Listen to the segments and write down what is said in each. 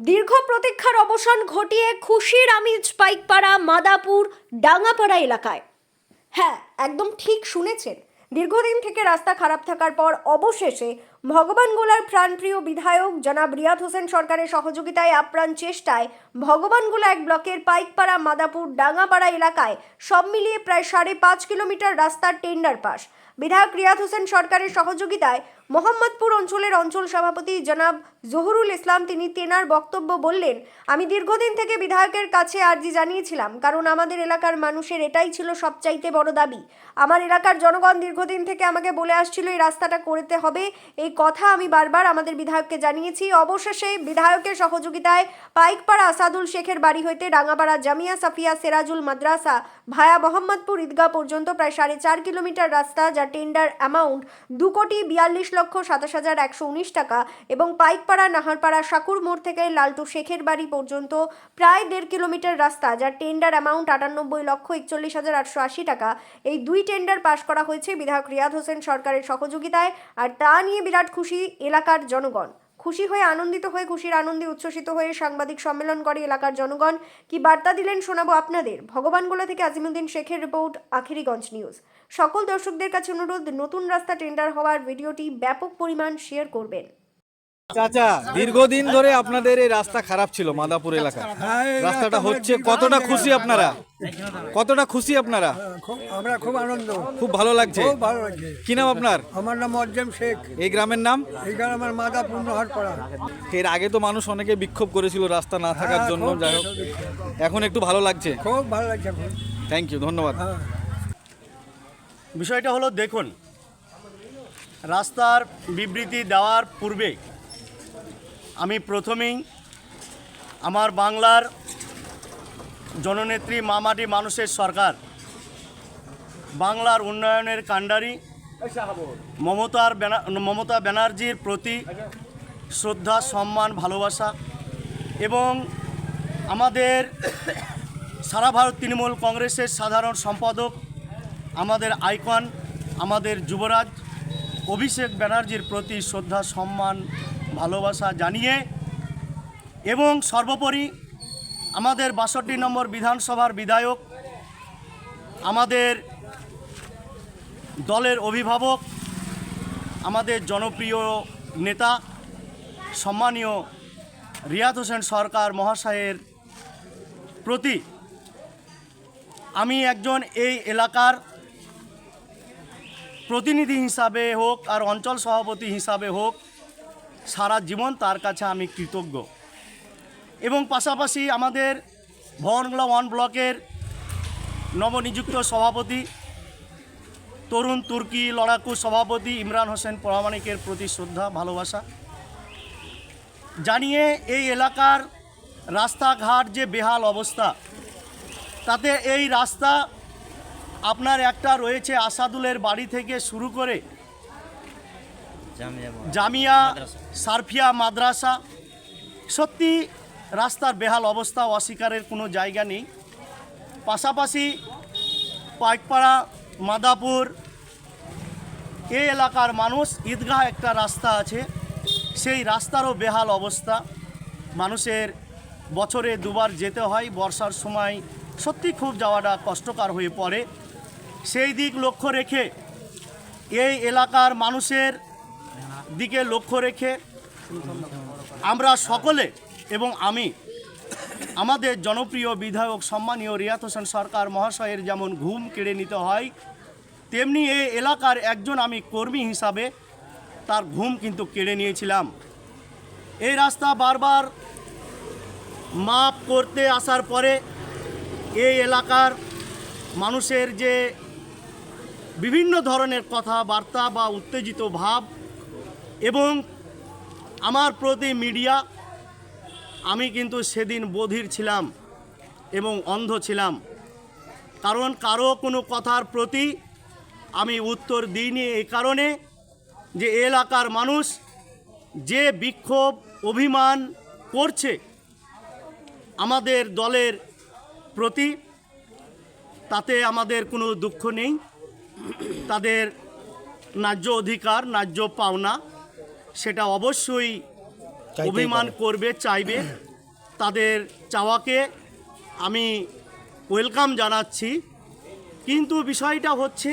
দীর্ঘ প্রতীক্ষার অবসান ঘটিয়ে খুশির আমিজ পাইকপাড়া, মাদাপুর, ডাঙ্গাপাড়া এলাকায়। হ্যাঁ একদম ঠিক শুনেছেন। দীর্ঘদিন থেকে রাস্তা খারাপ থাকার পর অবশেষে ভগবানগোলার প্রাণপ্রিয় বিধায়ক জনাব রিয়াদ হোসেন সরকারের সহযোগিতায় আপ্রাণ চেষ্টায় ভগবান ভগবানগোলা এক ব্লকের পাইকপাড়া, মাদাপুর ডাঙ্গাপাড়া এলাকায় সব মিলিয়ে প্রায় সাড়ে পাঁচ কিলোমিটার রাস্তার টেন্ডার পাস বিধায়ক রিয়াদ হোসেন সরকারের সহযোগিতায় মোহাম্মদপুর অঞ্চলের অঞ্চল সভাপতি জনাব জহুরুল ইসলাম তিনি তেনার বক্তব্য বললেন, আমি দীর্ঘদিন থেকে বিধায়কের কাছে আর্জি জানিয়েছিলাম, কারণ আমাদের এলাকার মানুষের এটাই ছিল সবচাইতে বড় দাবি। আমার এলাকার জনগণ দীর্ঘদিন থেকে আমাকে বলে আসছিল, এই রাস্তাটা করতে হবে, এই কথা আমি বারবার আমাদের বিধায়ককে জানিয়েছি। অবশেষে বিধায়কের সহযোগিতায় পাইকপাড়া আসাদুল শেখের বাড়ি হইতে রাঙাপাড়া জামিয়া সাফিয়া সেরাজুল মাদ্রাসা ভায়া মোহাম্মদপুর ঈদগাহ পর্যন্ত প্রায় সাড়ে চার কিলোমিটার রাস্তা, যা টেন্ডার অ্যামাউন্ট দু কোটি বিয়াল্লিশ লক্ষ সাতাশ হাজার একশো উনিশ টাকা এবং পাইকপাড়া, নাহারপাড়া, সাকুর মোড় থেকে লালটু শেখের বাড়ি পর্যন্ত প্রায় দেড় কিলোমিটার রাস্তা, যার টেন্ডার অ্যামাউন্ট আটানব্বই লক্ষ একচল্লিশ হাজার আটশো আশি টাকা। এই দুই টেন্ডার পাশ করা হয়েছে বিধায়ক রিয়াদ হোসেন সরকারের সহযোগিতায়, আর তা নিয়ে বিরাট খুশি এলাকার জনগণ। খুশি হয়ে, আনন্দিত হয়ে, খুশির আনন্দে উচ্ছ্বসিত হয়ে সাংবাদিক সম্মেলন করে এলাকার জনগণ। কি বার্তা দিলেন শোনাবো আপনাদের? ভগবানগোলা থেকে আজিমুদ্দিন শেখের রিপোর্ট, আখিরিগঞ্জ নিউজ। সকল দর্শকদের কাছে অনুরোধ, নতুন রাস্তা টেন্ডার হওয়ার ভিডিওটি ব্যাপক পরিমাণ শেয়ার করবেন। চাচা দীর্ঘদিন ধরে আপনাদের এই রাস্তা খারাপ ছিল মাদাপুর এলাকা হ্যাঁ, রাস্তাটা হচ্ছে কতটা খুশি আপনারা? কতটা খুশি আপনারা? আমরা খুব আনন্দ। খুব ভালো লাগছে। ভালো লাগছে। কি নাম আপনার? আমার নাম অজ্জেম শেখ। এই গ্রামের নাম? এইখানে আমার মাদা পূর্ণহাট পড়া এর আগে তো মানুষ অনেকে বিক্ষোভ করেছিল রাস্তা না থাকার হ্যাঁ, জন্য যাই হোক। এখন একটু ভালো লাগছে। খুব ভালো লাগছে এখন। থ্যাংক ইউ ধন্যবাদ। হ্যাঁ। বিষয়টা হলো দেখুন রাস্তার বিবৃতি দেওয়ার পূর্বে আমি প্রথমেই আমার বাংলার জননেত্রী মামাটি মানুষের সরকার, বাংলার উন্নয়নের কাণ্ডারি মমতার মমতা ব্যানার্জির প্রতি শ্রদ্ধা, সম্মান, ভালোবাসা এবং আমাদের সারা ভারত তৃণমূল কংগ্রেসের সাধারণ সম্পাদক, আমাদের আইকন, আমাদের যুবরাজ অভিষেক ব্যানার্জির প্রতি শ্রদ্ধা, সম্মান, ভালোবাসা জানিয়ে এবং সর্বোপরি আমাদের বাষট্টি নম্বর বিধানসভার বিধায়ক, আমাদের দলের অভিভাবক, আমাদের জনপ্রিয় নেতা, সম্মানীয় রিয়াদ হোসেন সরকার মহাশয়ের প্রতি আমি একজন এই এলাকার প্রতিনিধি হিসাবে হোক আর অঞ্চল সভাপতি হিসাবে হোক, সারা জীবন তার কাছে আমি কৃতজ্ঞ। এবং পাশাপাশি আমাদের ভবনগোলা ওয়ান ব্লকের নবনিযুক্ত সভাপতি, তরুণ তুর্কি লড়াকু সভাপতি ইমরান হোসেন প্রামাণিকের প্রতি শ্রদ্ধা, ভালোবাসা। জানিয়ে এই এলাকার রাস্তাঘাট যে বেহাল অবস্থা, তাতে এই রাস্তা আপনার একটা রয়েছে আসাদুলের বাড়ি থেকে শুরু করে জামিয়া সারফিয়া মাদ্রাসা। সত্যি রাস্তার বেহাল অবস্থা অস্বীকারের কোনো জায়গা নেই। পাশাপাশি পাইকপাড়া মাদাপুর এই এলাকার মানুষ ঈদগাহ একটা রাস্তা আছে। সেই রাস্তারও বেহাল অবস্থা। মানুষের বছরে দুবার যেতে হয় বর্ষার সময় সত্যি খুব যাওয়াটা কষ্টকর হয়ে পড়ে। সেই দিক লক্ষ্য রেখে এই এলাকার মানুষের দিকে লক্ষ্য রেখে আমরা সকলে এবং আমি, আমাদের জনপ্রিয় বিধায়ক সম্মানীয় রিয়াত হোসেন সরকার মহাশয়ের যেমন ঘুম কেড়ে নিতে হয়, তেমনি এই এলাকার একজন আমি কর্মী হিসাবে তার ঘুম কিন্তু কেড়ে নিয়েছিলাম। এই রাস্তা বারবার মাপ করতে আসার পরে এই এলাকার মানুষের যে বিভিন্ন ধরনের কথাবার্তা বা উত্তেজিত ভাব এবং আমার প্রতি মিডিয়া, আমি কিন্তু সেদিন বধির ছিলাম এবং অন্ধ ছিলাম। কারণ কারও কোনো কথার প্রতি আমি উত্তর দিইনি এই কারণে যে এলাকার মানুষ যে বিক্ষোভ, অভিমান করছে আমাদের দলের প্রতি, তাতে আমাদের কোনো দুঃখ নেই। তাদের ন্যায্য অধিকার ন্যায্য পাওনা সেটা অবশ্যই অভিমান করবে চাইবে। তাদের চাওয়াকে আমি ওয়েলকাম জানাচ্ছি। কিন্তু বিষয়টা হচ্ছে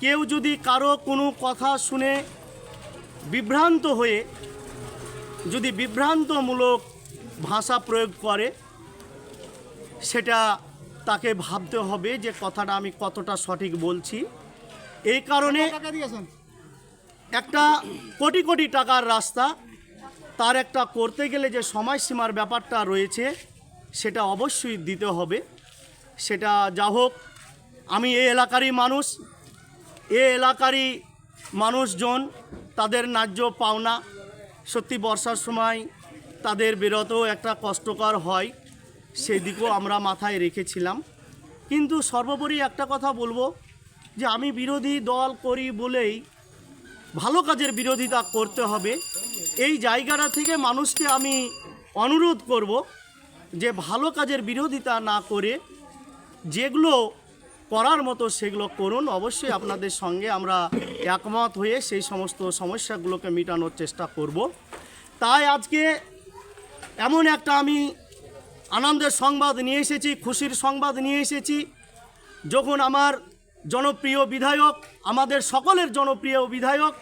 কেউ যদি কারও কোনো কথা শুনে বিভ্রান্ত হয়ে যদি বিভ্রান্তমূলক ভাষা প্রয়োগ করে সেটা তাকে ভাবতে হবে যে কথাটা আমি কতটা সঠিক বলছি। এই কারণে একটা কোটি কোটি টাকার রাস্তা তার একটা করতে গেলে যে সময়সীমার ব্যাপারটা রয়েছে সেটা অবশ্যই দিতে হবে। সেটা যা হোক আমি এই এলাকারই মানুষ এ এলাকারই মানুষজন তাদের ন্যায্য পাওনা সত্যি বর্ষার সময় তাদের বেরোতেও একটা কষ্টকর হয়। সেই দিকেও আমরা মাথায় রেখেছিলাম। কিন্তু সর্বোপরি একটা কথা বলব যে আমি বিরোধী দল করি বলেই ভালো কাজের বিরোধিতা করতে হবে। এই জায়গাটা থেকে মানুষকে আমি অনুরোধ করব যে ভালো কাজের বিরোধিতা না করে যেগুলো করার মতো সেগুলো করুন। অবশ্যই আপনাদের সঙ্গে আমরা একমত হয়ে সেই সমস্ত সমস্যাগুলোকে মেটানোর চেষ্টা করব। তাই আজকে এমন একটা আমি আনন্দের সংবাদ নিয়ে এসেছি, খুশির সংবাদ নিয়ে এসেছি। যখন আমার জনপ্রিয় বিধায়ক, আমাদের সকলের জনপ্রিয় বিধায়ক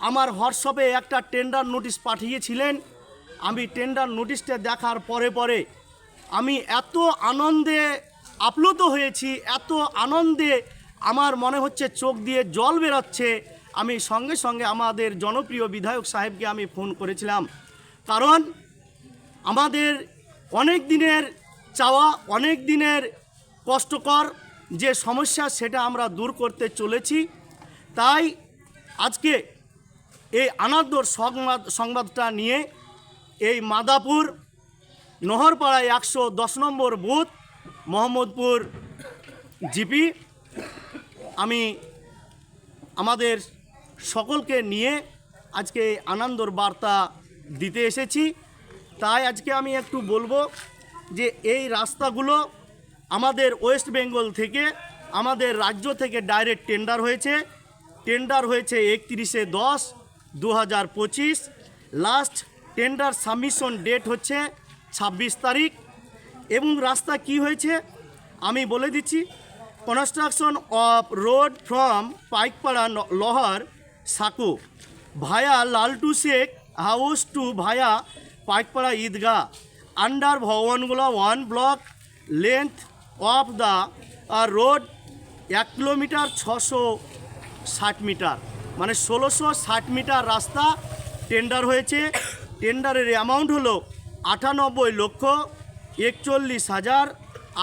আমার হোয়াটসঅ্যাপে একটা টেন্ডার নোটিশ পাঠিয়েছিলেন। আমি টেন্ডার নোটিশটা দেখার পরে পরে আমি এত আনন্দে আপ্লুত হয়েছি, এত আনন্দে আমার মনে হচ্ছে চোখ দিয়ে জল বেরোচ্ছে। আমি সঙ্গে সঙ্গে আমাদের জনপ্রিয় বিধায়ক সাহেবকে আমি ফোন করেছিলাম। কারণ আমাদের অনেক দিনের চাওয়া, অনেক দিনের কষ্টকর যে সমস্যা, সেটা আমরা দূর করতে চলেছি। তাই আজকে এই আনন্দর সংবাদ, সংবাদটা নিয়ে এই মাদাপুর নহরপাড়ায় একশো দশ নম্বর বুথ, মোহাম্মদপুর জিপি। আমি আমাদের সকলকে নিয়ে আজকে আনন্দর বার্তা দিতে এসেছি। তাই আজকে আমি একটু বলব যে এই রাস্তাগুলো আমাদের ওয়েস্ট বেঙ্গল থেকে আমাদের রাজ্য থেকে ডাইরেক্ট টেন্ডার হয়েছে। টেন্ডার হয়েছে একত্রিশে দশ দু হাজার পঁচিশ। লাস্ট টেন্ডার সাবমিশন ডেট হচ্ছে ছাব্বিশ তারিখ। এবং রাস্তা কি হয়েছে? আমি বলে দিচ্ছি, construction of road from Paikpara লহর সাকু। Via Laltu Sheikh house to via Paikpara Idgah, under ভবনগুলো one block length of the road এক কিলোমিটার ছশো ষাট মিটার মানে ষোলোশো ষাট মিটার রাস্তা টেন্ডার হয়েছে। টেন্ডারের অ্যামাউন্ট হলো আটানব্বই লক্ষ একচল্লিশ হাজার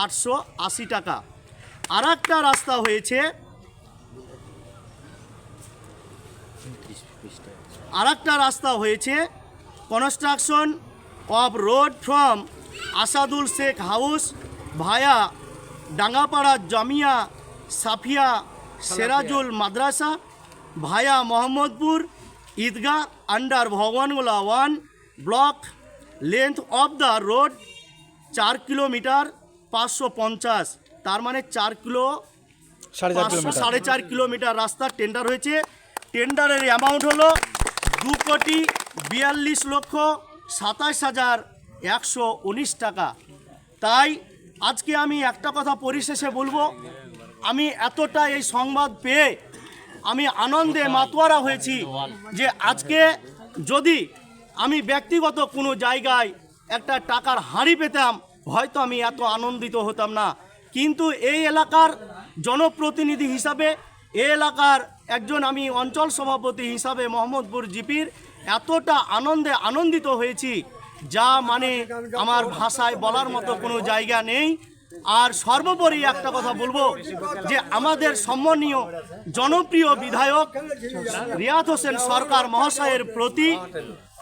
আটশো আশি টাকা। আর একটা রাস্তা হয়েছে আর রাস্তা হয়েছে construction of road from Asadul Sheikh house via Dangapara Jamia Safia Serajul Madrasa via Mohammadpur Idgah under Bhagwangola one block length of the road চার কিলোমিটার পাঁচশো পঞ্চাশ। তার মানে চার কিলো সাড়ে চার কিলোমিটার সাড়ে চার কিলোমিটার রাস্তার টেন্ডার হয়েছে। টেন্ডারের অ্যামাউন্ট হলো দু কোটি বিয়াল্লিশ লক্ষ সাতাশ হাজার একশো উনিশ টাকা। তাই আজকে আমি একটা কথা পরিশেষে বলব, আমি এতটা এই সংবাদ পেয়ে আমি আনন্দে মাতোয়ারা হয়েছি যে আজকে যদি আমি ব্যক্তিগত কোনো জায়গায় একটা টাকার হাঁড়ি পেতাম, হয়তো আমি এত আনন্দিত হতাম না। কিন্তু এই এলাকার জনপ্রতিনিধি হিসাবে, এই এলাকার একজন আমি অঞ্চল সভাপতি হিসাবে মোহাম্মদপুর জিপির এতটা আনন্দে আনন্দিত হয়েছি, যা মানে আমার ভাষায় বলার মতো কোনো জায়গা নেই। আর সর্বোপরি একটা কথা বলব, যে আমাদের সম্মানীয় জনপ্রিয় বিধায়ক রিয়াদ হোসেন সরকার মহাশয়ের প্রতি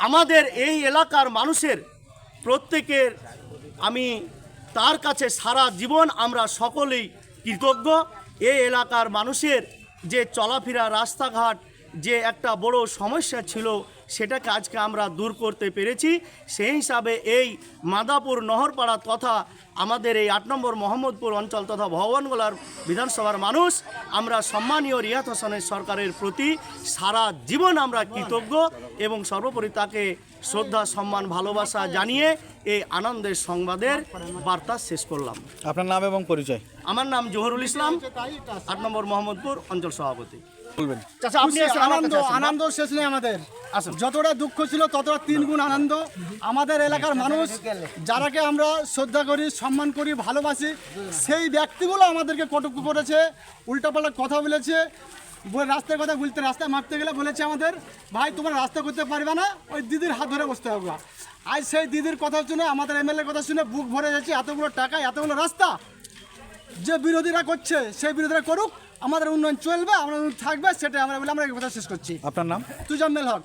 আমাদের এই এলাকার মানুষের প্রত্যেকের আমি তার কাছে সারা জীবন আমরা সকলেই কৃতজ্ঞ। এই এলাকার মানুষের যে চলাফেরা, রাস্তাঘাট যে একটা বড় সমস্যা ছিল সেটাকে আজকে আমরা দূর করতে পেরেছি। সেই হিসাবে এই মাদাপুর নহরপাড়া তথা আমাদের এই আট নম্বর মোহাম্মদপুর অঞ্চল তথা ভগবানগোলার বিধানসভার মানুষ আমরা সম্মানীয় রিয়াত হাসানের সরকারের প্রতি সারা জীবন আমরা কৃতজ্ঞ এবং সর্বোপরি তাকে শ্রদ্ধা সম্মান ভালোবাসা জানিয়ে এই আনন্দের সংবাদের বার্তা শেষ করলাম। আপনার নাম এবং পরিচয়? আমার নাম জহুরুল ইসলাম আট নম্বর মোহাম্মদপুর অঞ্চল সভাপতি। বলবেন। চাচা আপনি আনন্দ আনন্দ শেষ নেই আমাদের। যতটা দুঃখ ছিল ততটা তিন গুণ আনন্দ। আমাদের এলাকার মানুষ যারাকে আমরা শ্রদ্ধা করি সম্মান করি ভালোবাসি সেই ব্যক্তিগুলো আমাদেরকে কটুক্তি করেছে উল্টাপাল্টা কথা বলেছে বলে রাস্তার কথা বলতে রাস্তায় মারতে গেলে বলেছে আমাদের ভাই তোমরা রাস্তা করতে পারবে না ওই দিদির হাত ধরে বসতে হবে। আজ সেই দিদির কথা শুনে আমাদের এমএলএ কথা শুনে বুক ভরে যাচ্ছে এতগুলো টাকা এতগুলো রাস্তা যে বিরোধীরা করছে সেই বিরোধীরা করুক আমাদের উন্নয়ন চলবে আমরা থাকবে সেটা আমরা বলে আমরা এই কথা শেষ করছি। আপনার নাম? তুজাম্মেল হক